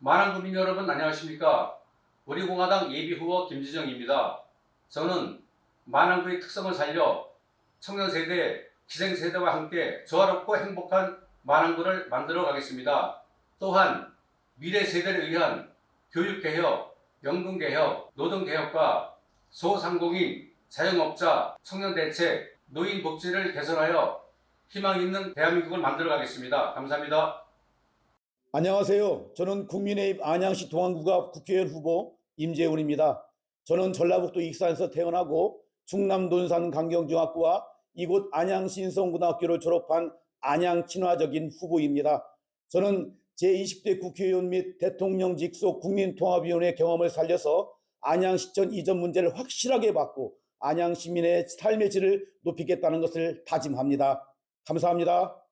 많은 국민 여러분 안녕하십니까? 우리 공화당 예비 후보 김지정입니다. 저는 만안구의 특성을 살려 청년 세대, 기생 세대와 함께 조화롭고 행복한 만안구를 만들어 가겠습니다. 또한 미래 세대를 위한 교육 개혁, 연금 개혁, 노동 개혁과 소상공인, 자영업자, 청년 대책, 노인 복지를 개선하여 희망 있는 대한민국을 만들어 가겠습니다. 감사합니다. 안녕하세요. 저는 국민의힘 안양시 동안구가 국회의원 후보 임재훈입니다. 저는 전라북도 익산에서 태어나고 충남 논산 강경중학교와 이곳 안양시 인성고등학교를 졸업한 안양 친화적인 후보입니다. 저는 제20대 국회의원 및 대통령 직속 국민통합위원회 경험을 살려서 안양시청 이전 문제를 확실하게 받고 안양 시민의 삶의 질을 높이겠다는 것을 다짐합니다. 감사합니다.